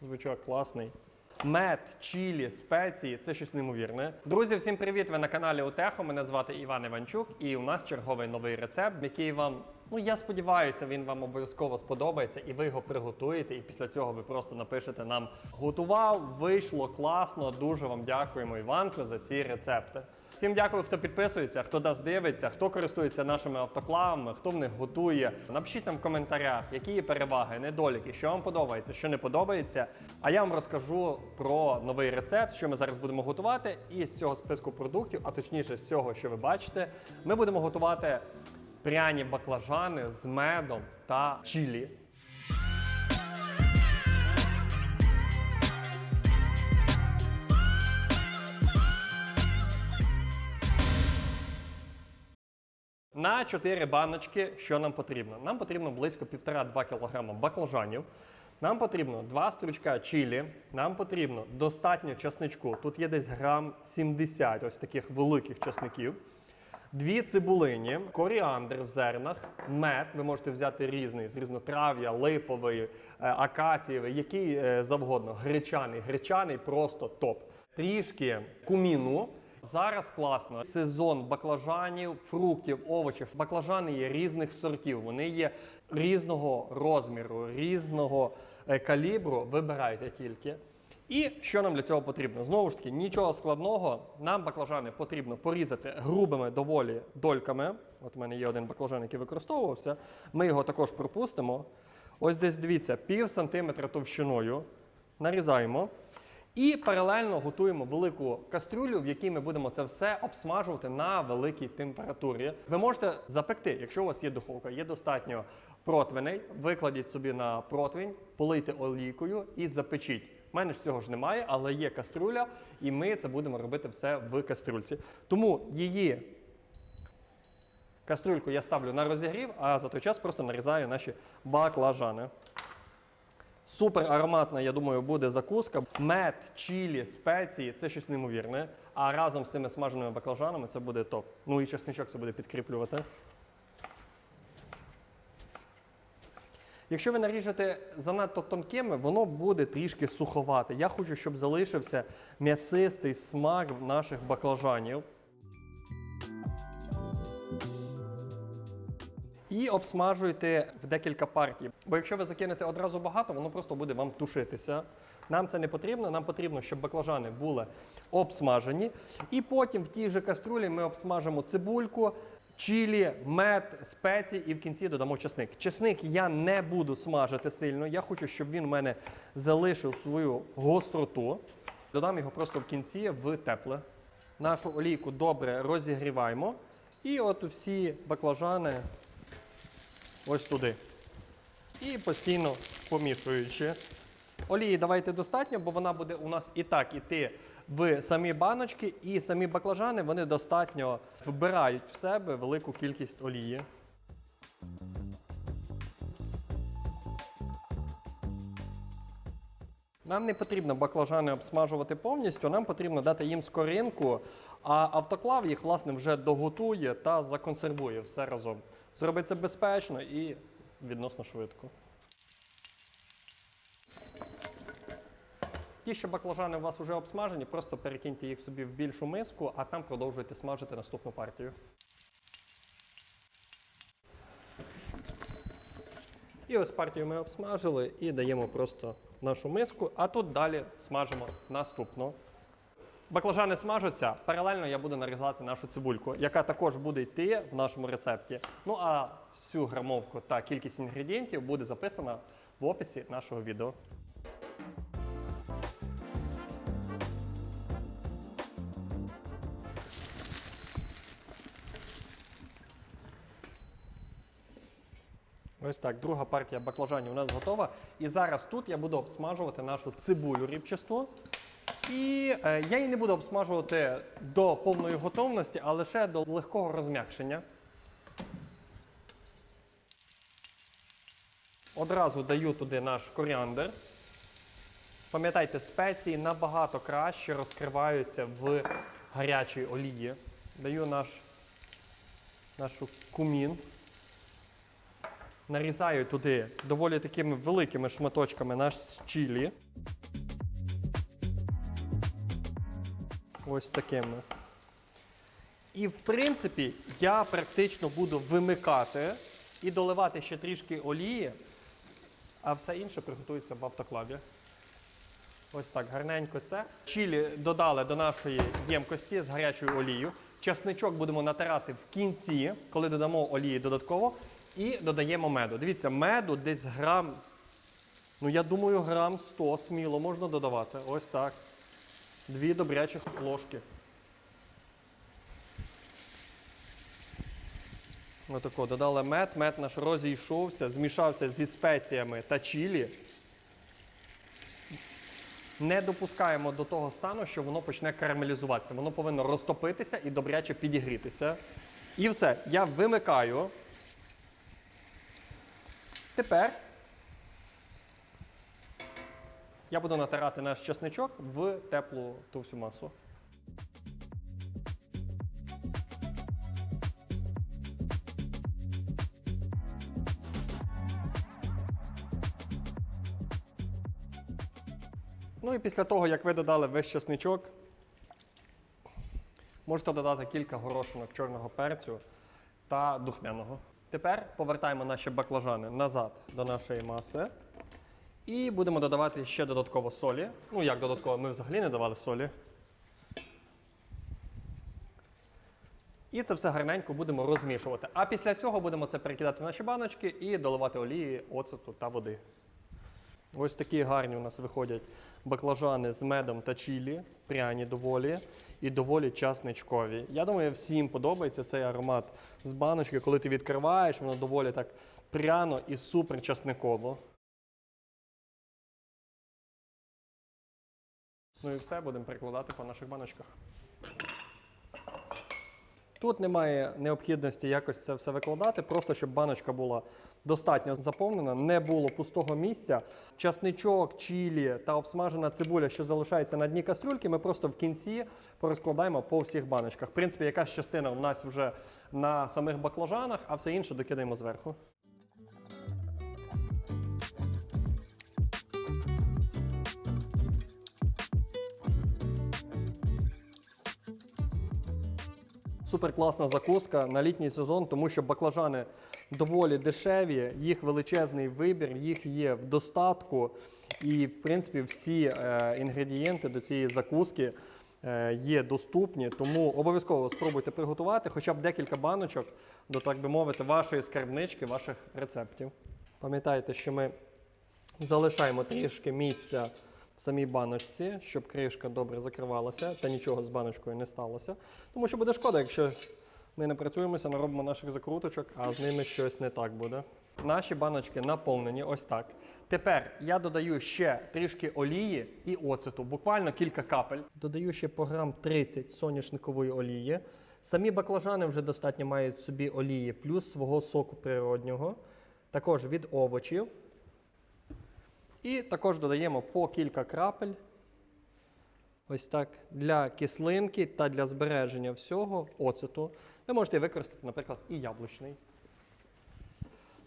Звичайно, класний. Мед, чілі, спеції це щось неймовірне. Друзі, всім привіт! Ви на каналі Утехо. Мене звати Іван Іванчук, і у нас черговий новий рецепт, який вам, ну я сподіваюся, він вам обов'язково сподобається, і ви його приготуєте. І після цього ви просто напишете нам готував, вийшло класно. Дуже вам дякуємо, Іванко, за ці рецепти. Всім дякую, хто підписується, хто нас дивиться, хто користується нашими автоклавами, хто в них готує. Напишіть нам в коментарях, які є переваги, недоліки, що вам подобається, що не подобається. А я вам розкажу про новий рецепт, що ми зараз будемо готувати. І з цього списку продуктів, а точніше з цього, що ви бачите, ми будемо готувати пряні баклажани з медом та чілі. На 4 баночки, що нам потрібно? Нам потрібно близько 1,5-2 кг баклажанів. Нам потрібно 2 стручка чилі, нам потрібно достатньо часничку. Тут є десь грам 70 ось таких великих часників. Дві цибулині, коріандр в зернах, мед. Ви можете взяти різний з різнотрав'я, липовий, е, акацієвий, який е, завгодно. Гречаний, гречаний просто топ. Трішки куміну. Зараз класно. Сезон баклажанів, фруктів, овочів. Баклажани є різних сортів. Вони є різного розміру, різного е, калібру. Вибирайте тільки. І що нам для цього потрібно? Знову ж таки, нічого складного. Нам баклажани потрібно порізати грубими доволі дольками. От у мене є один баклажан, який використовувався. Ми його також пропустимо. Ось десь дивіться, пів сантиметра товщиною. Нарізаємо. І паралельно готуємо велику кастрюлю, в якій ми будемо це все обсмажувати на великій температурі. Ви можете запекти, якщо у вас є духовка, є достатньо противней, викладіть собі на противень, полийте олійкою і запечіть. У мене ж цього ж немає, але є кастрюля, і ми це будемо робити все в кастрюльці. Тому її кастрюльку я ставлю на розігрів, а за той час просто нарізаю наші баклажани. Супер ароматна, я думаю, буде закуска. Мед, чілі, спеції це щось неймовірне. А разом з цими смаженими баклажанами це буде топ. Ну і чесничок це буде підкріплювати. Якщо ви наріжете занадто тонкими, воно буде трішки суховате. Я хочу, щоб залишився м'ясистий смак наших баклажанів. І обсмажуйте в декілька партій. Бо якщо ви закинете одразу багато, воно просто буде вам тушитися. Нам це не потрібно. Нам потрібно, щоб баклажани були обсмажені. І потім в тій же каструлі ми обсмажимо цибульку, чилі, мед, спеції і в кінці додамо чесник. Чесник я не буду смажити сильно. Я хочу, щоб він у мене залишив свою гостроту. Додам його просто в кінці в тепле. Нашу олійку добре розігріваємо. І от всі баклажани ось туди. І постійно помішуючи. Олії давайте достатньо, бо вона буде у нас і так іти в самі баночки, і самі баклажани вони достатньо вбирають в себе велику кількість олії. Нам не потрібно баклажани обсмажувати повністю, нам потрібно дати їм скоринку, а автоклав їх власне вже доготує та законсервує все разом. Зробить це безпечно і відносно швидко. Ті, що баклажани у вас вже обсмажені, просто перекиньте їх собі в більшу миску, а там продовжуйте смажити наступну партію. І ось партію ми обсмажили і даємо просто нашу миску, а тут далі смажимо наступну. Баклажани смажуться. Паралельно я буду нарізати нашу цибульку, яка також буде йти в нашому рецепті. Ну а всю грамовку та кількість інгредієнтів буде записана в описі нашого відео. Ось так, друга партія баклажанів у нас готова. І зараз тут я буду обсмажувати нашу цибулю рібчасту. І е, я її не буду обсмажувати до повної готовності, а лише до легкого розм'якшення. Одразу даю туди наш коріандр. Пам'ятайте, спеції набагато краще розкриваються в гарячій олії. Даю наш, нашу кумін. Нарізаю туди доволі такими великими шматочками наш чилі. Ось такими. І в принципі я практично буду вимикати і доливати ще трішки олії, а все інше приготується в автоклаві. Ось так, гарненько це. Чілі додали до нашої ємкості з гарячою олією. Часничок будемо натирати в кінці, коли додамо олії додатково. І додаємо меду. Дивіться, меду десь грам, ну я думаю, грам 100 сміло можна додавати. Ось так. Дві добрячих ложки. Отако, додали мед, мед наш розійшовся, змішався зі спеціями та чілі. Не допускаємо до того стану, що воно почне карамелізуватися. Воно повинно розтопитися і добряче підігрітися. І все, я вимикаю. Тепер я буду натирати наш чесничок в теплу ту всю масу. Ну і після того, як ви додали весь чесничок, можете додати кілька горошинок чорного перцю та духмяного. Тепер повертаємо наші баклажани назад до нашої маси. І будемо додавати ще додатково солі. Ну, як додатково, ми взагалі не давали солі. І це все гарненько будемо розмішувати. А після цього будемо це перекидати в наші баночки і доливати олії, оцету та води. Ось такі гарні у нас виходять баклажани з медом та чілі, пряні доволі і доволі часничкові. Я думаю, всім подобається цей аромат з баночки, коли ти відкриваєш, воно доволі так пряно і супер часниково. Ну і все, будемо перекладати по наших баночках. Тут немає необхідності якось це все викладати, просто щоб баночка була достатньо заповнена, не було пустого місця. Часничок, чілі та обсмажена цибуля, що залишається на дні кастрюльки, ми просто в кінці порозкладаємо по всіх баночках. В принципі, якась частина у нас вже на самих баклажанах, а все інше докидаємо зверху. Супер класна закуска на літній сезон, тому що баклажани доволі дешеві, їх величезний вибір, їх є в достатку. І, в принципі, всі е, інгредієнти до цієї закуски е, є доступні. Тому обов'язково спробуйте приготувати хоча б декілька баночок до, так би мовити, вашої скарбнички, ваших рецептів. Пам'ятайте, що ми залишаємо трішки місця в самій баночці, щоб кришка добре закривалася та нічого з баночкою не сталося. Тому що буде шкода, якщо ми не працюємося, не робимо наших закруточок, а з ними щось не так буде. Наші баночки наповнені ось так. Тепер я додаю ще трішки олії і оцету, буквально кілька капель. Додаю ще по грам 30 соняшникової олії. Самі баклажани вже достатньо мають собі олії, плюс свого соку природнього, також від овочів. І також додаємо по кілька крапель. Ось так для кислинки та для збереження всього оцету. Ви можете використати, наприклад, і яблучний.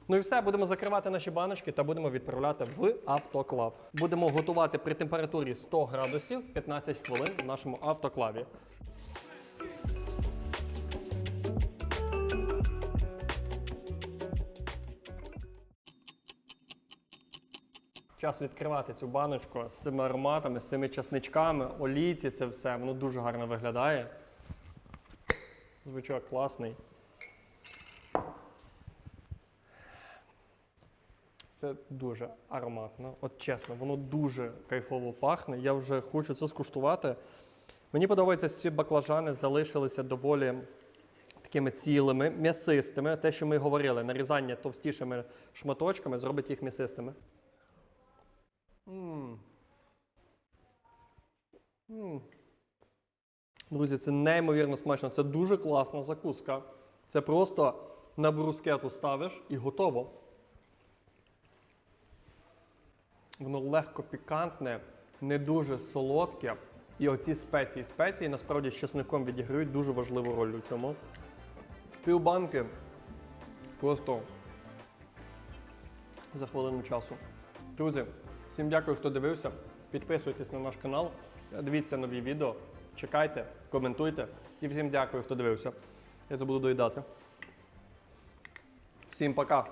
Ну і все, будемо закривати наші баночки та будемо відправляти в автоклав. Будемо готувати при температурі 100 градусів 15 хвилин в нашому автоклаві. Час відкривати цю баночку з цими ароматами, з цими часничками, олійці, це все. Воно дуже гарно виглядає. Звичок класний. Це дуже ароматно. От чесно, воно дуже кайфово пахне. Я вже хочу це скуштувати. Мені подобається, ці баклажани залишилися доволі такими цілими, м'ясистими. Те, що ми говорили, нарізання товстішими шматочками зробить їх м'ясистими. Друзі, це неймовірно смачно. Це дуже класна закуска. Це просто на брускету ставиш і готово. Воно легко пікантне, не дуже солодке. І оці спеції. Спеції насправді з чесником відіграють дуже важливу роль у цьому. Півбанки просто за хвилину часу. Друзі, всім дякую, хто дивився. Підписуйтесь на наш канал, дивіться нові відео, чекайте, коментуйте. І всім дякую, хто дивився. Я забуду доїдати. Всім пока!